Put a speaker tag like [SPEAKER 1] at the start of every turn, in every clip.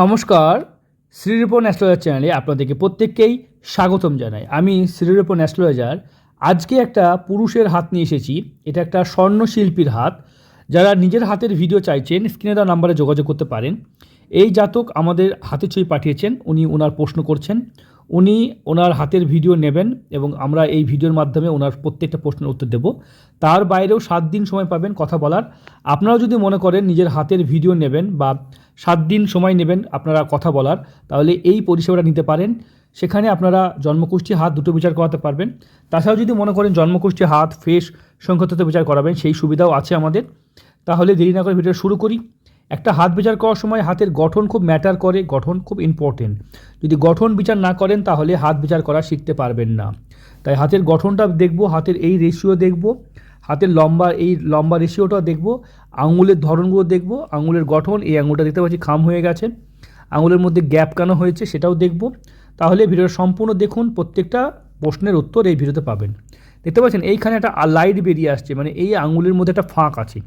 [SPEAKER 1] নমস্কার শ্রীরূপন অ্যাস্ট্রোলজার চ্যানেলে আপনাদেরকে প্রত্যেককেই স্বাগতম জানাই আমি শ্রীরূপন অ্যাস্ট্রোলজার আজকে একটা পুরুষের হাত নিয়ে এসেছি এটা একটা স্বর্ণ শিল্পীর হাত যারা নিজের হাতের ভিডিও চাইছেন স্ক্রিনে দেওয়া নাম্বারে যোগাযোগ করতে পারেন এই জাতক আমাদের হাতে ছবি পাঠিয়েছেন উনি ওনার প্রশ্ন করছেন উনি ওনার হাতের ভিডিও নেবেন এবং আমরা এই ভিডিওর মাধ্যমে ওনার প্রত্যেকটা প্রশ্নের উত্তর দেব তার বাইরেও সাত দিন সময় পাবেন কথা বলার আপনারা যদি মনে করেন নিজের হাতের ভিডিও নেবেন বা সাত দিন সময় নেবেন আপনারা কথা বলার তাহলে এই পরিষেবাটা নিতে পারেন সেখানে আপনারা জন্মকোষ্ঠী হাত দুটো বিচার করাতে পারবেন তাছাড়াও যদি মনে করেন জন্মকোষ্ঠী হাত ফেস সংখ্যাত বিচার করাবেন সেই সুবিধাও আছে আমাদের তাহলে দেরি না করে ভিডিও শুরু করি একটা হাত বিচার করার সময় হাতের গঠন খুব ম্যাটার করে গঠন খুব ইম্পর্টেন্ট যদি গঠন বিচার না করেন তাহলে হাত বিচার করা শিখতে পারবেন না তাই হাতের গঠনটা দেখব হাতের এই রেশিও দেখব হাতের লম্বা এই লম্বা রেশিওটা দেখব আঙুলের ধরনগুলো দেখব আঙুলের গঠন এই আঙুলটা দেখতে পাচ্ছি খাম হয়ে গেছে আঙুলের মধ্যে গ্যাপ কেন হয়েছে সেটাও দেখব তাহলে ভিডিওটা সম্পূর্ণ দেখুন প্রত্যেকটা প্রশ্নের উত্তর এই ভিডিওতে পাবেন দেখতে পাচ্ছেন এইখানে একটা লাইট বেরিয়ে আসছে মানে এই আঙুলের মধ্যে একটা ফাঁক আছে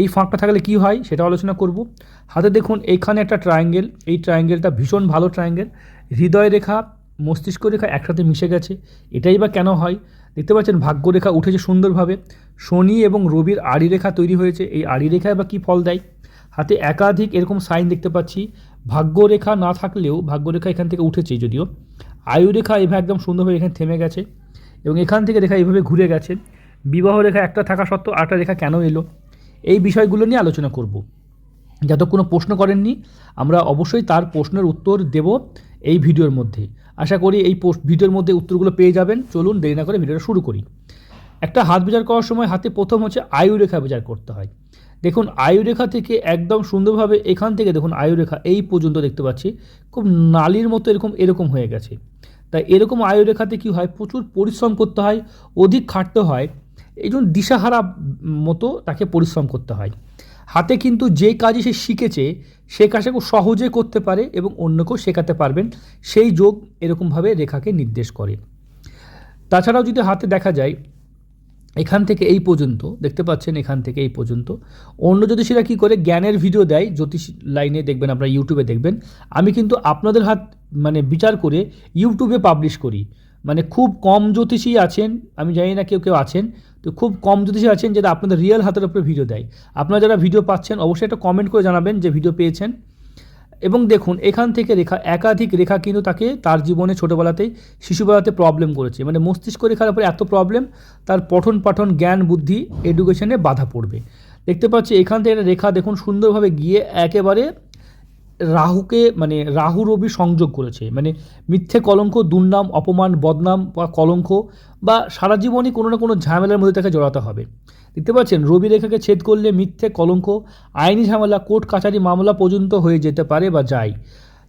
[SPEAKER 1] এই ফাঁকটা থাকলে কি হয় সেটা আলোচনা করব হাতে দেখুন এইখানে একটা ট্রায়াঙ্গেল এই ট্রায়াঙ্গেলটা ভীষণ ভালো ট্রায়াঙ্গেল হৃদয় রেখা মস্তিষ্ক রেখা একসাথে মিশে গেছে এটাই বা কেন হয় দেখতে পাচ্ছেন ভাগ্যরেখা উঠেছে সুন্দরভাবে শনি এবং রবির আড়ি রেখা তৈরি হয়েছে এই আড়ি রেখায় বা কী ফল দেয় হাতে একাধিক এরকম সাইন দেখতে পাচ্ছি ভাগ্যরেখা না থাকলেও ভাগ্যরেখা এখান থেকে উঠেছে যদিও আয়ুরেখা এভাবে একদম সুন্দরভাবে এখানে থেমে গেছে এবং এখান থেকে রেখা এভাবে ঘুরে গেছে বিবাহ রেখা একটা থাকা সত্ত্বেও আরেকটা রেখা কেন এলো এই বিষয়গুলো নিয়ে আলোচনা করব যাতে কোনো প্রশ্ন করেননি আমরা অবশ্যই তার প্রশ্নের উত্তর দেব এই ভিডিওর মধ্যে আশা করি এই ভিডিওর মধ্যে উত্তরগুলো পেয়ে যাবেন চলুন দেরি না করে ভিডিওটা শুরু করি একটা হাত বিচার করার সময় হাতে প্রথম হচ্ছে আয়ুরেখা বিচার করতে হয় দেখুন আয়ুরেখা থেকে একদম সুন্দরভাবে এখান থেকে দেখুন আয়ুরেখা এই পর্যন্ত দেখতে পাচ্ছি খুব নালির মতো এরকম এরকম হয়ে গেছে তাই এরকম আয়ুরেখাতে কি হয় প্রচুর পরিশ্রম করতে হয় অধিক খাটতে হয় এই জন্য দিশাহারা মতো তাকে পরিশ্রম করতে হয় হাতে কিন্তু যে কাজই সে শিখেছে সে কাজটা খুব সহজে করতে পারে এবং অন্যকেও শেখাতে পারবেন সেই যোগ এরকমভাবে রেখাকে নির্দেশ করে তাছাড়াও যদি হাতে দেখা যায় এখান থেকে এই পর্যন্ত দেখতে পাচ্ছেন এখান থেকে এই পর্যন্ত অন্য জ্যোতিষীরা কী করে জ্ঞানের ভিডিও দেয় জ্যোতিষ লাইনে দেখবেন আপনারা ইউটিউবে দেখবেন আমি কিন্তু আপনাদের হাত মানে বিচার করে ইউটিউবে পাবলিশ করি মানে খুব কম জ্যোতিষী আছেন আমি জানি না কেউ কেউ আছেন তো খুব কম জ্যোতিষী আছেন যেটা আপনাদের রিয়েল হাতের উপরে ভিডিও দেয় আপনারা যারা ভিডিও পাচ্ছেন অবশ্যই একটা কমেন্ট করে জানাবেন যে ভিডিও পেয়েছেন এবং দেখুন এখান থেকে রেখা একাধিক রেখা কিন্তু তাকে তার জীবনে ছোটোবেলাতেই শিশুবেলাতে প্রবলেম করেছে মানে মস্তিষ্ক রেখার উপরে এত প্রবলেম তার পঠন পাঠন জ্ঞান বুদ্ধি এডুকেশনে বাধা পড়বে দেখতে পাচ্ছি এখান থেকে রেখা দেখুন সুন্দরভাবে গিয়ে একেবারে রাহুকে মানে রাহু রবি সংযোগ করেছে মানে মিথ্যে কলঙ্ক দুর্নাম অপমান বদনাম বা কলঙ্ক বা সারা জীবনই কোনো না কোনো ঝামেলার মধ্যে তাকে জড়াতে হবে দেখতে পাচ্ছেন রবি রেখাকে ছেদ করলে মিথ্যে কলঙ্ক আইনি ঝামেলা কোর্ট কাছারি মামলা পর্যন্ত হয়ে যেতে পারে বা যায়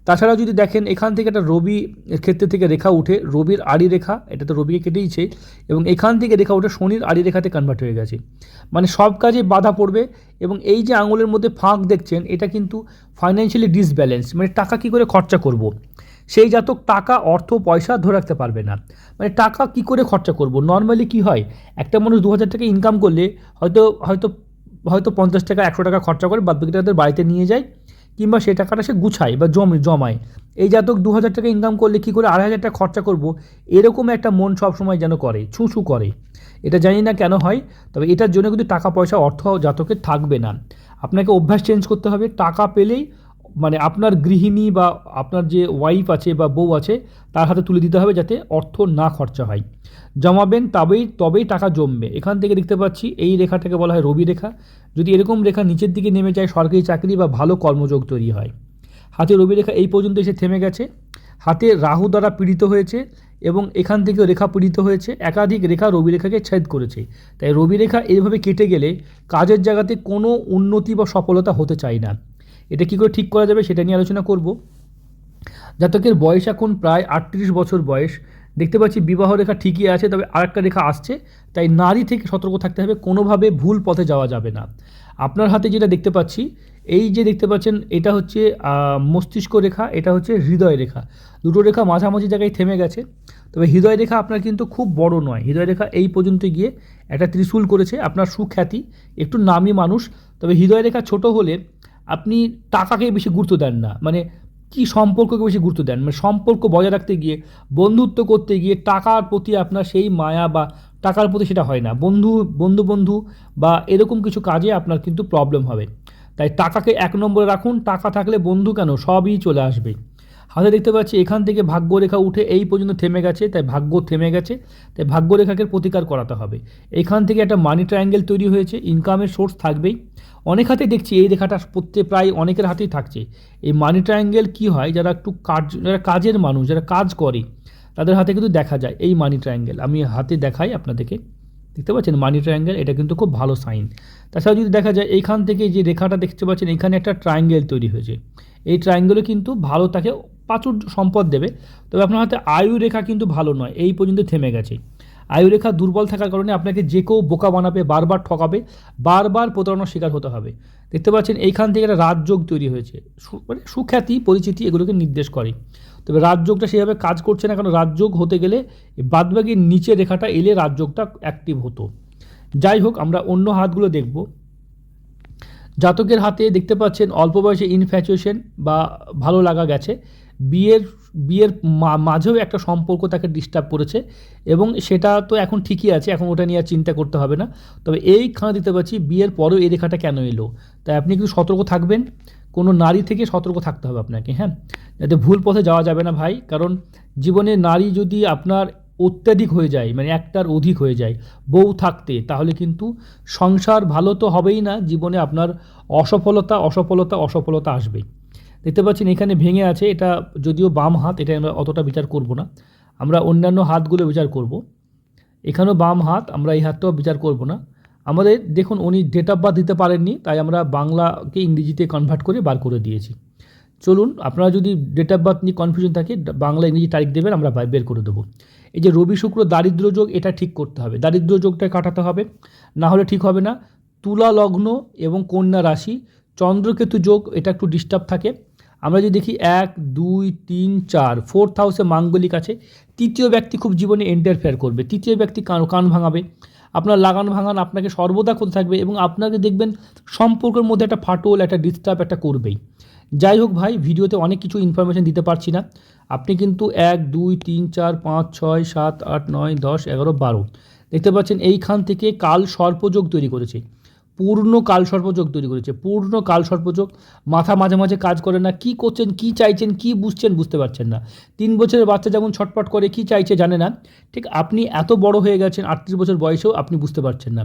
[SPEAKER 1] তাছাড়াও যদি দেখেন এখান থেকে একটা রবি ক্ষেত্রে থেকে রেখা উঠে রবির আড়ি রেখা এটা তো রবিকে কেটেইছে এবং এখান থেকে রেখা উঠে শনির আড়ি রেখাতে কনভার্ট হয়ে গেছে মানে সব কাজে বাধা পড়বে এবং এই যে আঙুলের মধ্যে ফাঁক দেখছেন এটা কিন্তু ফাইন্যান্সিয়ালি ডিসব্যালেন্স মানে টাকা কী করে খরচা করব। সেই জাতক টাকা অর্থ পয়সা ধরে রাখতে পারবে না মানে টাকা কি করে খরচা করব নর্মালি কি হয় একটা মানুষ দু হাজার টাকা ইনকাম করলে হয়তো হয়তো হয়তো পঞ্চাশ টাকা একশো টাকা খরচা করে বাদ তাদের বাড়িতে নিয়ে যায় কিংবা সে টাকাটা সে গুছায় বা জম জমায় এই জাতক দু হাজার টাকা ইনকাম করলে কী করে আড়াই হাজার টাকা খরচা করবো এরকম একটা মন সবসময় যেন করে ছু করে এটা জানি না কেন হয় তবে এটার জন্য কিন্তু টাকা পয়সা অর্থ জাতকের থাকবে না আপনাকে অভ্যাস চেঞ্জ করতে হবে টাকা পেলেই মানে আপনার গৃহিণী বা আপনার যে ওয়াইফ আছে বা বউ আছে তার হাতে তুলে দিতে হবে যাতে অর্থ না খরচা হয় জমাবেন তবেই তবেই টাকা জমবে এখান থেকে দেখতে পাচ্ছি এই রেখাটাকে বলা হয় রবি রেখা যদি এরকম রেখা নিচের দিকে নেমে যায় সরকারি চাকরি বা ভালো কর্মযোগ তৈরি হয় হাতে রবি রেখা এই পর্যন্ত এসে থেমে গেছে হাতে রাহু দ্বারা পীড়িত হয়েছে এবং এখান থেকেও রেখা পীড়িত হয়েছে একাধিক রেখা রবি রেখাকে ছেদ করেছে তাই রবি রেখা এইভাবে কেটে গেলে কাজের জায়গাতে কোনো উন্নতি বা সফলতা হতে চায় না এটা কী করে ঠিক করা যাবে সেটা নিয়ে আলোচনা করব জাতকের বয়স এখন প্রায় আটত্রিশ বছর বয়স দেখতে পাচ্ছি বিবাহ রেখা ঠিকই আছে তবে আরেকটা রেখা আসছে তাই নারী থেকে সতর্ক থাকতে হবে কোনোভাবে ভুল পথে যাওয়া যাবে না আপনার হাতে যেটা দেখতে পাচ্ছি এই যে দেখতে পাচ্ছেন এটা হচ্ছে মস্তিষ্ক রেখা এটা হচ্ছে হৃদয় রেখা দুটো রেখা মাঝামাঝি জায়গায় থেমে গেছে তবে হৃদয় রেখা আপনার কিন্তু খুব বড় নয় হৃদয় রেখা এই পর্যন্ত গিয়ে একটা ত্রিশূল করেছে আপনার সুখ্যাতি একটু নামি মানুষ তবে হৃদয় রেখা ছোট হলে আপনি টাকাকে বেশি গুরুত্ব দেন না মানে কি সম্পর্ককে বেশি গুরুত্ব দেন মানে সম্পর্ক বজায় রাখতে গিয়ে বন্ধুত্ব করতে গিয়ে টাকার প্রতি আপনার সেই মায়া বা টাকার প্রতি সেটা হয় না বন্ধু বন্ধু বন্ধু বা এরকম কিছু কাজে আপনার কিন্তু প্রবলেম হবে তাই টাকাকে এক নম্বরে রাখুন টাকা থাকলে বন্ধু কেন সবই চলে আসবে হাতে দেখতে পাচ্ছি এখান থেকে ভাগ্যরেখা উঠে এই পর্যন্ত থেমে গেছে তাই ভাগ্য থেমে গেছে তাই ভাগ্যরেখাকে প্রতিকার করাতে হবে এখান থেকে একটা মানি ট্রায়াঙ্গেল তৈরি হয়েছে ইনকামের সোর্স থাকবেই অনেক হাতে দেখছি এই রেখাটা প্রত্যেক প্রায় অনেকের হাতেই থাকছে এই মানি ট্রায়াঙ্গেল কী হয় যারা একটু কাজ যারা কাজের মানুষ যারা কাজ করে তাদের হাতে কিন্তু দেখা যায় এই মানি ট্রায়াঙ্গেল আমি হাতে দেখাই আপনাদেরকে দেখতে পাচ্ছেন মানি ট্রায়াঙ্গেল এটা কিন্তু খুব ভালো সাইন তাছাড়া যদি দেখা যায় এইখান থেকে যে রেখাটা দেখতে পাচ্ছেন এখানে একটা ট্রায়াঙ্গেল তৈরি হয়েছে এই ট্রায়াঙ্গেলও কিন্তু ভালো তাকে প্রাচুর সম্পদ দেবে তবে আপনার হাতে আয়ু রেখা কিন্তু ভালো নয় এই পর্যন্ত থেমে গেছে আয়ুরেখা দুর্বল থাকার কারণে আপনাকে যে কেউ বোকা বানাবে বারবার ঠকাবে বারবার প্রতারণার শিকার হতে হবে দেখতে পাচ্ছেন এইখান থেকে একটা রাজযোগ তৈরি হয়েছে মানে সুখ্যাতি পরিচিতি এগুলোকে নির্দেশ করে তবে রাজযোগটা সেভাবে কাজ করছে না কারণ রাজযোগ হতে গেলে বাদবাকির নিচে রেখাটা এলে রাজযোগটা অ্যাক্টিভ হতো যাই হোক আমরা অন্য হাতগুলো দেখব জাতকের হাতে দেখতে পাচ্ছেন অল্প বয়সে ইনফ্যাচুয়েশন বা ভালো লাগা গেছে বিয়ের বিয়ের মাঝেও একটা সম্পর্ক তাকে ডিস্টার্ব করেছে এবং সেটা তো এখন ঠিকই আছে এখন ওটা নিয়ে আর চিন্তা করতে হবে না তবে এইখানে দিতে পারছি বিয়ের পরেও এই রেখাটা কেন এলো তাই আপনি কিন্তু সতর্ক থাকবেন কোনো নারী থেকে সতর্ক থাকতে হবে আপনাকে হ্যাঁ যাতে ভুল পথে যাওয়া যাবে না ভাই কারণ জীবনে নারী যদি আপনার অত্যাধিক হয়ে যায় মানে একটার অধিক হয়ে যায় বউ থাকতে তাহলে কিন্তু সংসার ভালো তো হবেই না জীবনে আপনার অসফলতা অসফলতা অসফলতা আসবেই দেখতে পাচ্ছেন এখানে ভেঙে আছে এটা যদিও বাম হাত এটা আমরা অতটা বিচার করব না আমরা অন্যান্য হাতগুলো বিচার করব এখানেও বাম হাত আমরা এই হাতটাও বিচার করব না আমাদের দেখুন উনি ডেট অফ বার্থ দিতে পারেননি তাই আমরা বাংলাকে ইংরেজিতে কনভার্ট করে বার করে দিয়েছি চলুন আপনারা যদি ডেট অফ বার্থ নিয়ে কনফিউশন থাকে বাংলা ইংরেজি তারিখ দেবেন আমরা বের করে দেবো এই যে রবি শুক্র দারিদ্র যোগ এটা ঠিক করতে হবে দারিদ্র যোগটা কাটাতে হবে না হলে ঠিক হবে না তুলা লগ্ন এবং কন্যা রাশি চন্দ্রকেতু যোগ এটা একটু ডিস্টার্ব থাকে আমরা যদি দেখি এক দুই তিন চার ফোর্থ হাউসে মাঙ্গলিক আছে তৃতীয় ব্যক্তি খুব জীবনে ইন্টারফেয়ার করবে তৃতীয় ব্যক্তি কান কান ভাঙাবে আপনার লাগান ভাঙান আপনাকে সর্বদা করতে থাকবে এবং আপনাকে দেখবেন সম্পর্কের মধ্যে একটা ফাটল একটা ডিস্টার্ব একটা করবেই যাই হোক ভাই ভিডিওতে অনেক কিছু ইনফরমেশান দিতে পারছি না আপনি কিন্তু এক দুই তিন চার পাঁচ ছয় সাত আট নয় দশ এগারো বারো দেখতে পাচ্ছেন এইখান থেকে কাল সর্পযোগ তৈরি করেছে পূর্ণ কালসর্পযোগ তৈরি করেছে পূর্ণ কালসর্পযোগ মাথা মাঝে মাঝে কাজ করে না কি করছেন কি চাইছেন কি বুঝছেন বুঝতে পারছেন না তিন বছরের বাচ্চা যেমন ছটপট করে কি চাইছে জানে না ঠিক আপনি এত বড় হয়ে গেছেন আটত্রিশ বছর বয়সেও আপনি বুঝতে পারছেন না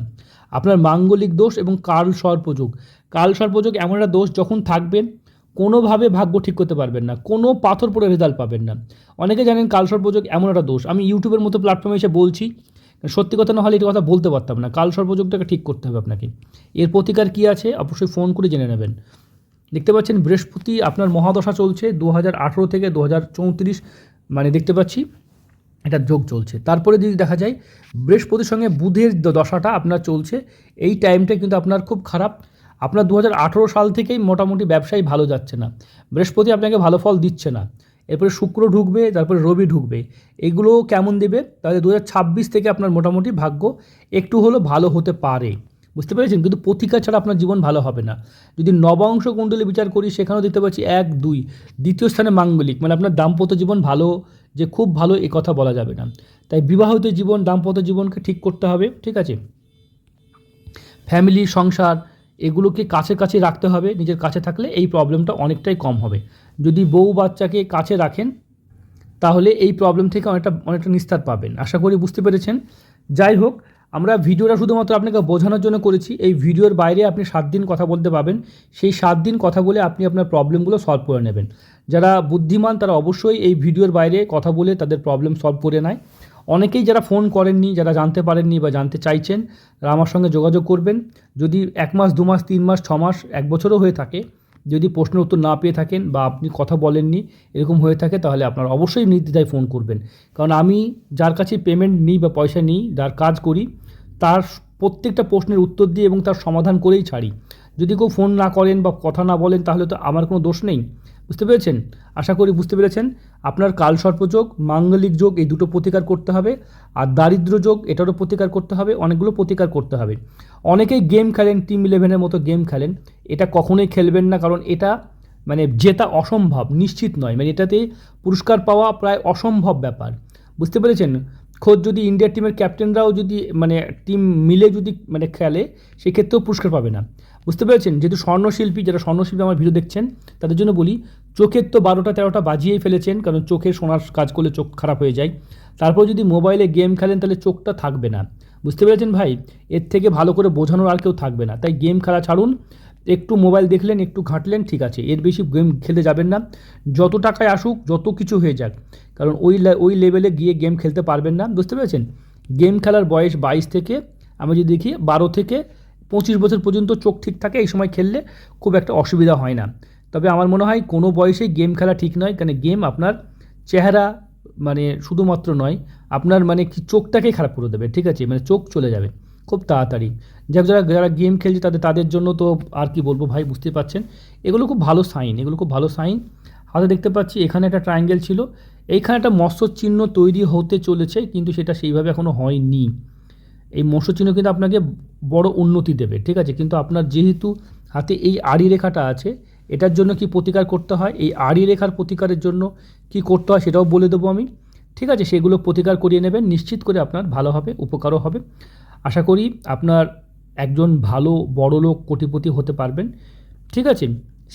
[SPEAKER 1] আপনার মাঙ্গলিক দোষ এবং কাল সর্পযোগ কাল সর্পযোগ এমন একটা দোষ যখন থাকবেন কোনোভাবে ভাগ্য ঠিক করতে পারবেন না কোনো পাথর পড়ে রেজাল্ট পাবেন না অনেকে জানেন কালসর্পযোগ এমন একটা দোষ আমি ইউটিউবের মতো প্ল্যাটফর্মে এসে বলছি সত্যি কথা না হলে এটা কথা বলতে পারতাম না কাল সর্বযুগটাকে ঠিক করতে হবে আপনাকে এর প্রতিকার কী আছে অবশ্যই ফোন করে জেনে নেবেন দেখতে পাচ্ছেন বৃহস্পতি আপনার মহাদশা চলছে দু থেকে দু মানে দেখতে পাচ্ছি এটা যোগ চলছে তারপরে যদি দেখা যায় বৃহস্পতির সঙ্গে বুধের দশাটা আপনার চলছে এই টাইমটা কিন্তু আপনার খুব খারাপ আপনার দু সাল থেকেই মোটামুটি ব্যবসায় ভালো যাচ্ছে না বৃহস্পতি আপনাকে ভালো ফল দিচ্ছে না এরপরে শুক্র ঢুকবে তারপরে রবি ঢুকবে এগুলো কেমন দেবে তাহলে দু থেকে আপনার মোটামুটি ভাগ্য একটু হলেও ভালো হতে পারে বুঝতে পেরেছেন কিন্তু প্রতিকার ছাড়া আপনার জীবন ভালো হবে না যদি নবাংশ কুণ্ডলী বিচার করি সেখানেও দেখতে পাচ্ছি এক দুই দ্বিতীয় স্থানে মাঙ্গলিক মানে আপনার দাম্পত্য জীবন ভালো যে খুব ভালো এ কথা বলা যাবে না তাই বিবাহিত জীবন দাম্পত্য জীবনকে ঠিক করতে হবে ঠিক আছে ফ্যামিলি সংসার এগুলোকে কাছে কাছে রাখতে হবে নিজের কাছে থাকলে এই প্রবলেমটা অনেকটাই কম হবে যদি বউ বাচ্চাকে কাছে রাখেন তাহলে এই প্রবলেম থেকে অনেকটা অনেকটা নিস্তার পাবেন আশা করি বুঝতে পেরেছেন যাই হোক আমরা ভিডিওটা শুধুমাত্র আপনাকে বোঝানোর জন্য করেছি এই ভিডিওর বাইরে আপনি সাত দিন কথা বলতে পাবেন সেই সাত দিন কথা বলে আপনি আপনার প্রবলেমগুলো সলভ করে নেবেন যারা বুদ্ধিমান তারা অবশ্যই এই ভিডিওর বাইরে কথা বলে তাদের প্রবলেম সলভ করে নেয় অনেকেই যারা ফোন করেননি যারা জানতে পারেননি বা জানতে চাইছেন আমার সঙ্গে যোগাযোগ করবেন যদি এক মাস দু মাস তিন মাস ছ মাস এক বছরও হয়ে থাকে যদি প্রশ্ন উত্তর না পেয়ে থাকেন বা আপনি কথা বলেননি এরকম হয়ে থাকে তাহলে আপনার অবশ্যই নির্দ্বিধায় ফোন করবেন কারণ আমি যার কাছে পেমেন্ট নিই বা পয়সা নিই যার কাজ করি তার প্রত্যেকটা প্রশ্নের উত্তর দিই এবং তার সমাধান করেই ছাড়ি যদি কেউ ফোন না করেন বা কথা না বলেন তাহলে তো আমার কোনো দোষ নেই বুঝতে পেরেছেন আশা করি বুঝতে পেরেছেন আপনার কালসর্পযোগ মাঙ্গলিক যোগ এই দুটো প্রতিকার করতে হবে আর দারিদ্র যোগ এটারও প্রতিকার করতে হবে অনেকগুলো প্রতিকার করতে হবে অনেকেই গেম খেলেন টিম ইলেভেনের মতো গেম খেলেন এটা কখনোই খেলবেন না কারণ এটা মানে জেতা অসম্ভব নিশ্চিত নয় মানে এটাতে পুরস্কার পাওয়া প্রায় অসম্ভব ব্যাপার বুঝতে পেরেছেন খোঁজ যদি ইন্ডিয়ার টিমের ক্যাপ্টেনরাও যদি মানে টিম মিলে যদি মানে খেলে সেক্ষেত্রেও পুরস্কার পাবে না বুঝতে পেরেছেন যেহেতু স্বর্ণশিল্পী যারা স্বর্ণশিল্পী আমার ভিডিও দেখছেন তাদের জন্য বলি চোখের তো বারোটা তেরোটা বাজিয়েই ফেলেছেন কারণ চোখে সোনার কাজ করলে চোখ খারাপ হয়ে যায় তারপর যদি মোবাইলে গেম খেলেন তাহলে চোখটা থাকবে না বুঝতে পেরেছেন ভাই এর থেকে ভালো করে বোঝানোর আর কেউ থাকবে না তাই গেম খেলা ছাড়ুন একটু মোবাইল দেখলেন একটু ঘাঁটলেন ঠিক আছে এর বেশি গেম খেলতে যাবেন না যত টাকায় আসুক যত কিছু হয়ে যাক কারণ ওই ওই লেভেলে গিয়ে গেম খেলতে পারবেন না বুঝতে পেরেছেন গেম খেলার বয়স বাইশ থেকে আমি যদি দেখি বারো থেকে পঁচিশ বছর পর্যন্ত চোখ ঠিক থাকে এই সময় খেললে খুব একটা অসুবিধা হয় না তবে আমার মনে হয় কোনো বয়সে গেম খেলা ঠিক নয় কারণ গেম আপনার চেহারা মানে শুধুমাত্র নয় আপনার মানে চোখটাকেই খারাপ করে দেবে ঠিক আছে মানে চোখ চলে যাবে খুব তাড়াতাড়ি যাক যারা যারা গেম খেলছে তাদের তাদের জন্য তো আর কি বলবো ভাই বুঝতে পারছেন এগুলো খুব ভালো সাইন এগুলো খুব ভালো সাইন হাতে দেখতে পাচ্ছি এখানে একটা ট্রায়াঙ্গেল ছিল এইখানে একটা মৎস্য চিহ্ন তৈরি হতে চলেছে কিন্তু সেটা সেইভাবে এখনও হয়নি এই মৎস্য চিহ্ন কিন্তু আপনাকে বড় উন্নতি দেবে ঠিক আছে কিন্তু আপনার যেহেতু হাতে এই আড়ি রেখাটা আছে এটার জন্য কি প্রতিকার করতে হয় এই আড়ি রেখার প্রতিকারের জন্য কি করতে হয় সেটাও বলে দেবো আমি ঠিক আছে সেগুলো প্রতিকার করিয়ে নেবেন নিশ্চিত করে আপনার ভালো হবে উপকারও হবে আশা করি আপনার একজন ভালো বড় লোক কোটিপতি হতে পারবেন ঠিক আছে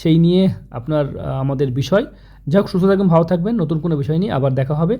[SPEAKER 1] সেই নিয়ে আপনার আমাদের বিষয় যাক সুস্থ থাকবেন ভালো থাকবেন নতুন কোনো বিষয় নিয়ে আবার দেখা হবে